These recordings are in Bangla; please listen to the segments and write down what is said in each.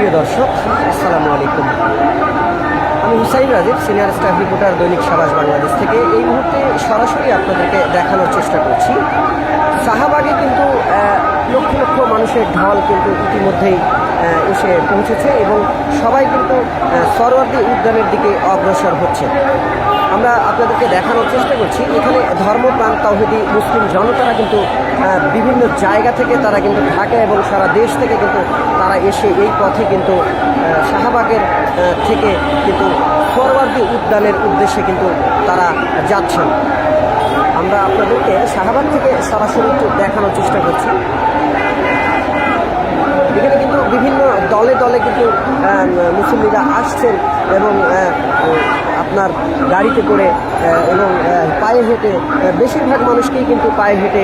প্রিয় দর্শক, আসসালামু আলাইকুম। আমি Hussain Rajib, senior staff reporter, দৈনিক সাবাস বাংলাদেশ থেকে। এই মুহূর্তে সরাসরি আপনাদেরকে দেখানোর চেষ্টা করছি। শাহবাগে কিন্তু লক্ষ লক্ষ মানুষের ঢল কিন্তু ইতিমধ্যেই এসে পৌঁছেছে এবং সবাই কিন্তু সরওয়ার্দী উদ্যানের দিকে অগ্রসর হচ্ছে। আমরা আপনাদেরকে দেখানোর চেষ্টা করছি। এখানে ধর্মপ্রাণ তৌহিদি মুসলিম জনতারা কিন্তু বিভিন্ন জায়গা থেকে তারা কিন্তু ঢাকা এবং সারা দেশ থেকে কিন্তু তারা এসে এই পথে কিন্তু শাহবাগের থেকে কিন্তু ফরওয়ার্দী উদ্যানের উদ্দেশ্যে কিন্তু তারা যাচ্ছেন। আমরা আপনাদেরকে শাহবাগ থেকে সরাসরি দেখানোর চেষ্টা করছি। এখানে কিন্তু বিভিন্ন দলে দলে কিন্তু আহ, মুসল্লিরা আসছেন এবং আপনার গাড়িতে করে এবং পায়ে হেঁটে বেশিরভাগ মানুষকেই কিন্তু পায়ে হেঁটে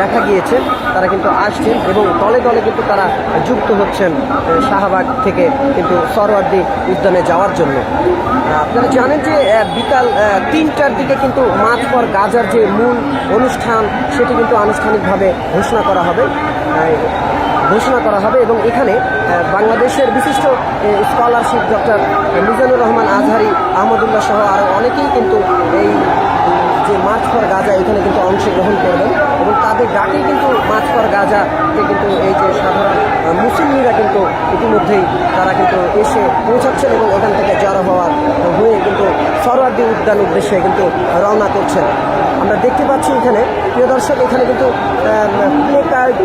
দেখা গিয়েছে। তারা কিন্তু আসছেন এবং দলে দলে কিন্তু তারা যুক্ত হচ্ছেন শাহবাগ থেকে কিন্তু সরওয়ার্দী উদ্যানে যাওয়ার জন্য। আপনারা জানেন যে বিকাল তিনটার দিকে কিন্তু মাছ পর গাজার যে মূল অনুষ্ঠান, সেটি কিন্তু আনুষ্ঠানিকভাবে ঘোষণা করা হবে। ঘোষণা করা হবে এবং এখানে বাংলাদেশের বিশিষ্ট স্কলারশিপ ডক্টর মিজানুর রহমান আজহারি আহমদুল্লাহ সহ আরও অনেকেই কিন্তু এই যে মাছ ফর গাজা এখানে কিন্তু অংশগ্রহণ করবেন এবং তাদের ডাকেই কিন্তু মাছ ফর গাজাতে কিন্তু এই যে সাধারণ মুসলিমরা কিন্তু ইতিমধ্যেই তারা কিন্তু এসে পৌঁছাচ্ছেন এবং এখান থেকে জড়ো হওয়ার হয়ে কিন্তু সরওয়ার্দী উদ্যান উদ্দেশ্যে কিন্তু রওনা করছেন। আমরা দেখতে পাচ্ছি এখানে, প্রিয় দর্শক, এখানে কিন্তু প্লে কার্ড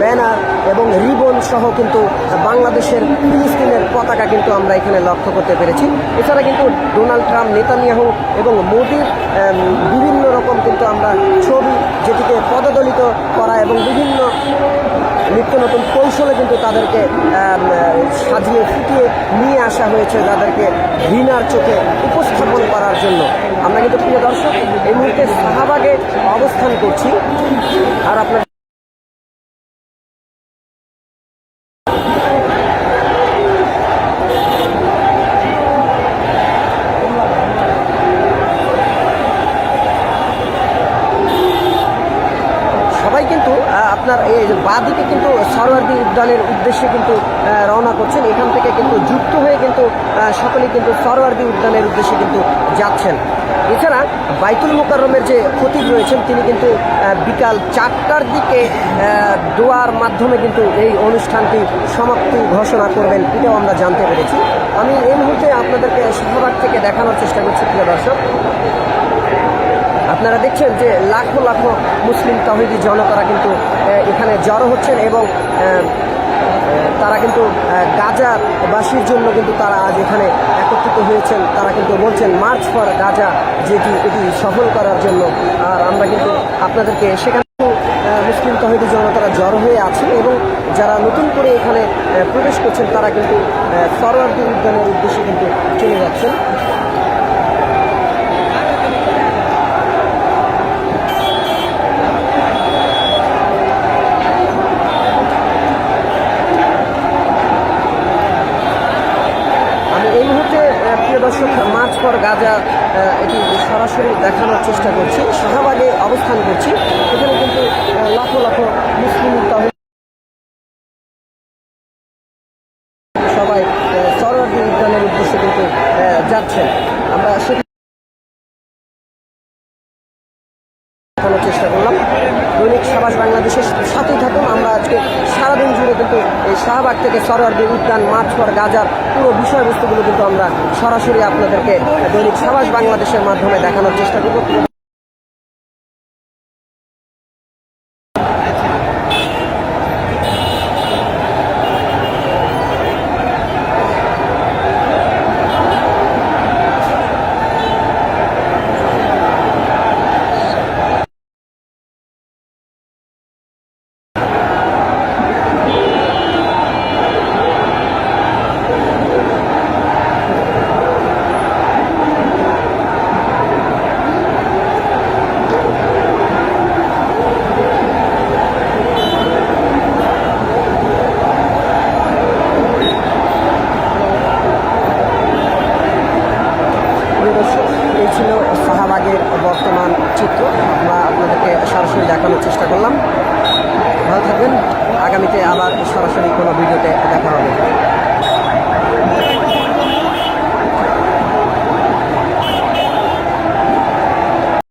ব্যানার এবং রিবন সহ কিন্তু বাংলাদেশের ফিলিস্তিনের পতাকা কিন্তু আমরা এখানে লক্ষ্য করতে পেরেছি। এছাড়া কিন্তু ডোনাল্ড ট্রাম্প, নেতানিয়াহু এবং মোদির বিভিন্ন রকম কিন্তু আমরা ছবি যেটিকে পদদলিত করা এবং বিভিন্ন নিত্য নতুন কৌশলে কিন্তু তাদেরকে সাজিয়ে ফুটিয়ে নিয়ে আসা হয়েছে তাদেরকে ঘৃণার চোখে উপস্থাপন করার জন্য। আমরা কিন্তু প্রিয় দর্শক, এই মুহূর্তে শাহবাগে অবস্থান করছি। আর আপনার সবাই কিন্তু আহ, আপনার এই যে বাঁদিকে কিন্তু সরওয়ার্দী উদ্যানের উদ্দেশ্যে কিন্তু রওনা করছেন। এখান থেকে কিন্তু যুক্ত হয়ে কিন্তু আহ, সকলেই কিন্তু সরওয়ার্দী উদ্যানের উদ্দেশ্যে কিন্তু যাচ্ছেন। এছাড়া বাইতুল মোকাররমের যে খতিব রয়েছেন তিনি কিন্তু বিকাল চারটার দিকে দোয়ার মাধ্যমে কিন্তু এই অনুষ্ঠানটি সমাপ্তি ঘোষণা করবেন এটাও আমরা জানতে পেরেছি। আমি এই মুহূর্তে আপনাদেরকে শাহবাগ থেকে দেখানোর চেষ্টা করছি প্রিয় দর্শক। আপনারা দেখছেন যে লাখো লাখো মুসলিম তহিদি জনতারা কিন্তু এখানে জড়ো হচ্ছেন এবং তারা কিন্তু গাজাবাসীর জন্য কিন্তু তারা আজ এখানে একত্রিত হয়েছেন। তারা কিন্তু বলছেন মার্চ ফর গাজা যেটি এটি সফল করার জন্য। আর আমরা কিন্তু আপনাদেরকে সেখানে মুসলিম তহিদি জনতারা জড়ো হয়ে আছেন এবং যারা নতুন করে এখানে প্রবেশ করছেন, তারা কিন্তু ফরওয়ার্ডি উদ্যানের উদ্দেশ্যে কিন্তু চলে যাচ্ছেন আমি এই মুহূর্তে আহ, প্রিয় দর্শক মাছ পর গাজা এটি সরাসরি দেখানোর চেষ্টা করছি। শাহবাগে অবস্থান করছি। এখানে কিন্তু লাখো লাখো মুসলিম তহিদ সবাই সরওয়ার্দী উদ্যানের উদ্দেশ্যে কিন্তু আহ, যাচ্ছেন আমরা সেটি দেখানোর চেষ্টা করলাম দৈনিক সাবাস বাংলাদেশের সাথেই থাকুন আমরা আজকে সারাদিন জুড়ে কিন্তু এই শাহবাগ থেকে সরওয়ার্দী উদ্যান মাঠ ফর গাজার পুরো বিষয়বস্তুগুলো কিন্তু আমরা সরাসরি আপনাদেরকে দৈনিক সাবাস বাংলাদেশের মাধ্যমে দেখানোর চেষ্টা করব। দেখানোর চেষ্টা করলাম। ভালো থাকবেন। আগামীতে আবার সরাসরি কোনো